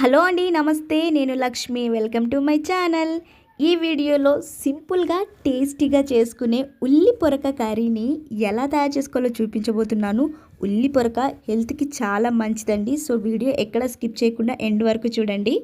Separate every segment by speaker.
Speaker 1: Hello అండి నమస్తే. నేను Lakshmi. Welcome to my channel. ఈ వీడియోలో సింపుల్గా టేస్టీగా చేసుకునే ఉల్లి పొరక కర్రీని ఎలా తయారు చేసుకోవాలో చూపించబోతున్నాను. ఉల్లి పొరక హెల్త్కి చాలా మంచిదండి. సో వీడియో ఎక్కడ స్కిప్ చేయకుండా ఎండ్ వరకు చూడండి.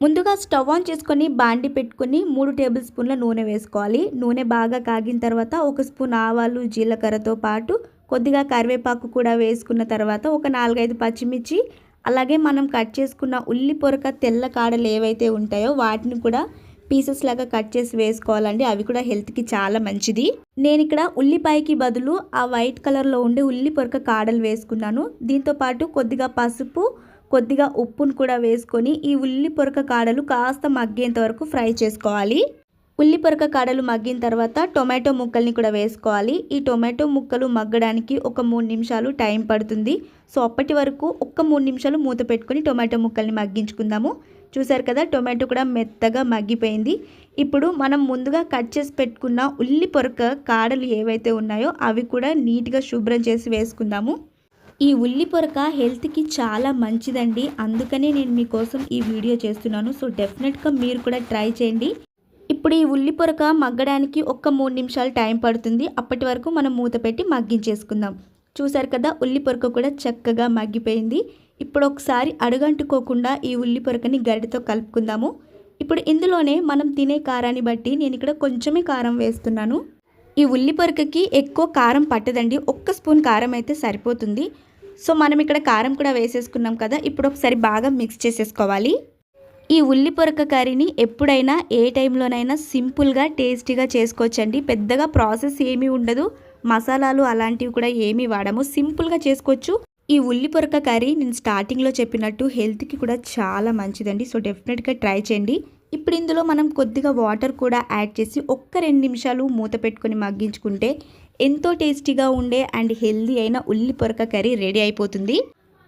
Speaker 1: ముందుగా స్టవ్ ఆన్ చేసుకొని బాండి పెట్టుకొని మూడు టేబుల్ స్పూన్ల నూనె వేసుకోవాలి. నూనె బాగా కాగిన తర్వాత ఒక స్పూన్ ఆవాలు జీలకర్రతో పాటు కొద్దిగా కరివేపాకు కూడా వేసుకున్న తర్వాత ఒక నాలుగైదు పచ్చిమిర్చి అలాగే మనం కట్ చేసుకున్న ఉల్లి పొరక తెల్ల కాడలు ఏవైతే ఉంటాయో వాటిని కూడా పీసెస్ లాగా కట్ చేసి వేసుకోవాలండి. అవి కూడా హెల్త్కి చాలా మంచిది. నేను ఇక్కడ ఉల్లిపాయకి బదులు ఆ వైట్ కలర్లో ఉండే ఉల్లి పొరక కాడలు వేసుకున్నాను. దీంతో పాటు కొద్దిగా పసుపు కొద్దిగా ఉప్పును కూడా వేసుకొని ఈ ఉల్లి పొరక కాడలు కాస్త మగ్గేంత వరకు ఫ్రై చేసుకోవాలి. ఉల్లి పొరక కాడలు మగ్గిన తర్వాత టొమాటో ముక్కల్ని కూడా వేసుకోవాలి. ఈ టొమాటో ముక్కలు మగ్గడానికి ఒక మూడు నిమిషాలు టైం పడుతుంది. సో అప్పటి వరకు ఒక్క మూడు నిమిషాలు మూత పెట్టుకొని టొమాటో ముక్కల్ని మగ్గించుకుందాము. చూసారు కదా టొమాటో కూడా మెత్తగా మగ్గిపోయింది. ఇప్పుడు మనం ముందుగా కట్ చేసి పెట్టుకున్న ఉల్లి పొరక కాడలు ఏవైతే ఉన్నాయో అవి కూడా నీట్గా శుభ్రం చేసి వేసుకుందాము. ఈ ఉల్లి పొరక హెల్త్కి చాలా మంచిదండి. అందుకనే నేను మీకోసం ఈ వీడియో చేస్తున్నాను. సో డెఫినెట్గా మీరు కూడా ట్రై చేయండి. ఇప్పుడు ఈ ఉల్లి పొరక మగ్గడానికి ఒక్క మూడు నిమిషాలు టైం పడుతుంది. అప్పటి వరకు మనం మూత పెట్టి మగ్గించేసుకుందాం. చూసారు కదా ఉల్లి పొరక కూడా చక్కగా మగ్గిపోయింది. ఇప్పుడు ఒకసారి అడుగంటుకోకుండా ఈ ఉల్లి పొరకని గరిటతో కలుపుకుందాము. ఇప్పుడు ఇందులోనే మనం తినే కారాన్ని బట్టి నేను ఇక్కడ కొంచెమే కారం వేస్తున్నాను. ఈ ఉల్లి పొరకకి ఎక్కువ కారం పట్టదండి. ఒక్క స్పూన్ కారం అయితే సరిపోతుంది. సో మనం ఇక్కడ కారం కూడా వేసేసుకున్నాం కదా. ఇప్పుడు ఒకసారి బాగా మిక్స్ చేసేసుకోవాలి. ఈ ఉల్లి పొరక కర్రీని ఎప్పుడైనా ఏ టైంలోనైనా సింపుల్గా టేస్టీగా చేసుకోవచ్చండి. పెద్దగా ప్రాసెస్ ఏమీ ఉండదు. మసాలాలు అలాంటివి కూడా ఏమీ వాడము. సింపుల్గా చేసుకోవచ్చు. ఈ ఉల్లి పొరక కర్రీ నేను స్టార్టింగ్లో చెప్పినట్టు హెల్త్కి కూడా చాలా మంచిదండి. సో డెఫినెట్గా ట్రై చేయండి. ఇప్పుడు ఇందులో మనం కొద్దిగా వాటర్ కూడా యాడ్ చేసి ఒక్క రెండు నిమిషాలు మూత పెట్టుకొని మగ్గించుకుంటే ఎంతో టేస్టీగా ఉండే అండ్ హెల్దీ అయిన ఉల్లి పొరక కర్రీ రెడీ అయిపోతుంది.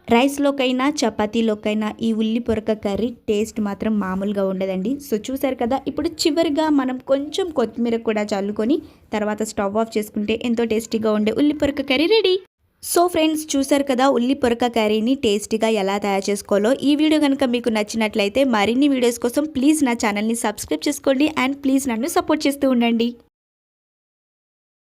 Speaker 1: రైస్లోకైనా చపాతీలోకైనా ఈ ఉల్లి పొరక కర్రీ టేస్ట్ మాత్రం మామూలుగా ఉండదండి. సో చూసారు కదా ఇప్పుడు చివరిగా మనం కొంచెం కొత్తిమీర కూడా చల్లుకొని తర్వాత స్టవ్ ఆఫ్ చేసుకుంటే ఎంతో టేస్టీగా ఉండే ఉల్లి పొరక కర్రీ రెడీ. సో ఫ్రెండ్స్ చూసారు కదా ఉల్లి పొరక కర్రీని టేస్టీగా ఎలా తయారు చేసుకోవాలో. ఈ వీడియో కనుక మీకు నచ్చినట్లయితే మరిన్ని వీడియోస్ కోసం ప్లీజ్ నా ఛానల్ని సబ్స్క్రైబ్ చేసుకోండి అండ్ ప్లీజ్ నన్ను సపోర్ట్ చేస్తూ ఉండండి.